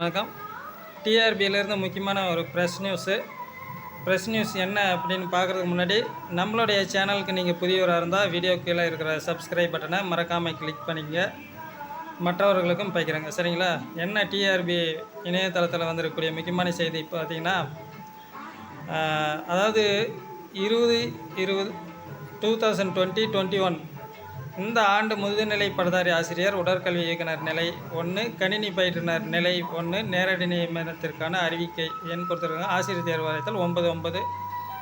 வணக்கம். டிஆர்பியிலேருந்து முக்கியமான ஒரு ப்ரெஸ் நியூஸு ப்ரெஸ் நியூஸ் என்ன அப்படின்னு பார்க்குறதுக்கு முன்னாடி நம்மளுடைய சேனலுக்கு நீங்கள் புதியவராக இருந்தால் வீடியோ கீழே இருக்கிற சப்ஸ்கிரைப் பட்டனை மறக்காமல் கிளிக் பண்ணிக்கங்க. மற்றவர்களுக்கும் பைக்கிறேங்க சரிங்களா? என்ன டிஆர்பி இணையதளத்தில் வந்திருக்கக்கூடிய முக்கியமான செய்தி இப்போ பார்த்திங்கன்னா அதாவது இருபது இருபது two thousand twenty twenty one இந்த ஆண்டு முதுநிலை பட்டதாரி ஆசிரியர் உடற்கல்வி இயக்குனர் நிலை ஒன்று கணினி பயிற்றுனர் நிலை ஒன்று நேரடி நியமனத்திற்கான அறிவிக்கை எண் கொடுத்துருக்காங்க. ஆசிரியர் தேர்வு வாரியத்தில் ஒன்பது ஒன்பது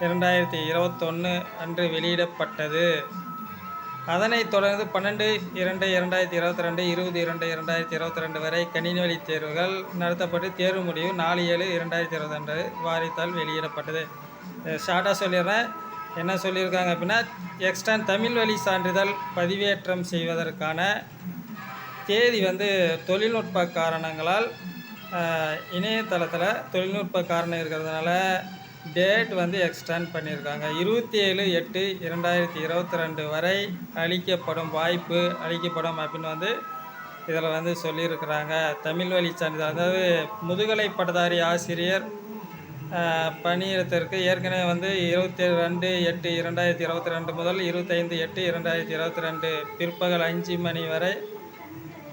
இரண்டாயிரத்தி இருபத்தொன்று அன்று வெளியிடப்பட்டது. அதனைத் தொடர்ந்து பன்னெண்டு இரண்டு இரண்டாயிரத்தி இருபத்தி ரெண்டு இருபது இரண்டு இரண்டாயிரத்தி இருபத்தி ரெண்டு வரை கணினி வழி தேர்வுகள் நடத்தப்பட்டு தேர்வு முடிவு நாலு ஏழு இரண்டாயிரத்தி இருபத்தி ரெண்டு வாரியத்தால் வெளியிடப்பட்டது. ஷார்ட்டாக சொல்லிடுறேன். என்ன சொல்லியிருக்காங்க அப்படின்னா எக்ஸ்டன் தமிழ் வழி சான்றிதழ் பதிவேற்றம் செய்வதற்கான தேதி வந்து தொழில்நுட்ப காரணங்களால் இணையதளத்தில் தொழில்நுட்ப காரணம் இருக்கிறதுனால டேட் வந்து எக்ஸ்டெண்ட் பண்ணியிருக்காங்க. இருபத்தி ஏழு எட்டு இரண்டாயிரத்தி இருபத்தி ரெண்டு வரை அளிக்கப்படும் வாய்ப்பு அளிக்கப்படும் அப்படின்னு வந்து இதில் வந்து சொல்லியிருக்கிறாங்க. தமிழ் வழி சான்றிதழ் அதாவது முதுகலை பட்டதாரி ஆசிரியர் பணியிடத்திற்கு ஏற்கனவே வந்து இருபத்தி ரெண்டு எட்டு இரண்டாயிரத்தி இருபத்தி ரெண்டு முதல் இருபத்தைந்து எட்டு இரண்டாயிரத்தி இருபத்தி ரெண்டு பிற்பகல் அஞ்சு மணி வரை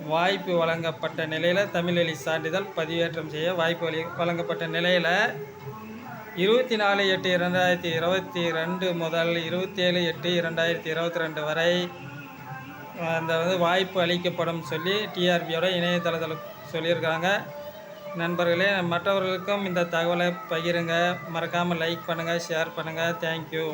வாய்ப்பு வழங்கப்பட்ட நிலையில் தமிழ்வழி சான்றிதழ் பதிவேற்றம் செய்ய வாய்ப்பு வழி வழங்கப்பட்ட நிலையில் இருபத்தி நாலு எட்டு இரண்டாயிரத்தி இருபத்தி ரெண்டு முதல் இருபத்தேழு எட்டு இரண்டாயிரத்தி இருபத்தி ரெண்டு வரை அந்த வந்து வாய்ப்பு அளிக்கப்படும் சொல்லி டிஆர்பியோட இணையதளத்தில் சொல்லியிருக்காங்க. நண்பர்களே மற்றவர்களுக்கும் இந்த தகவலை பகிருங்க. மறக்காமல் லைக் பண்ணுங்கள் ஷேர் பண்ணுங்கள் தேங்க்யூ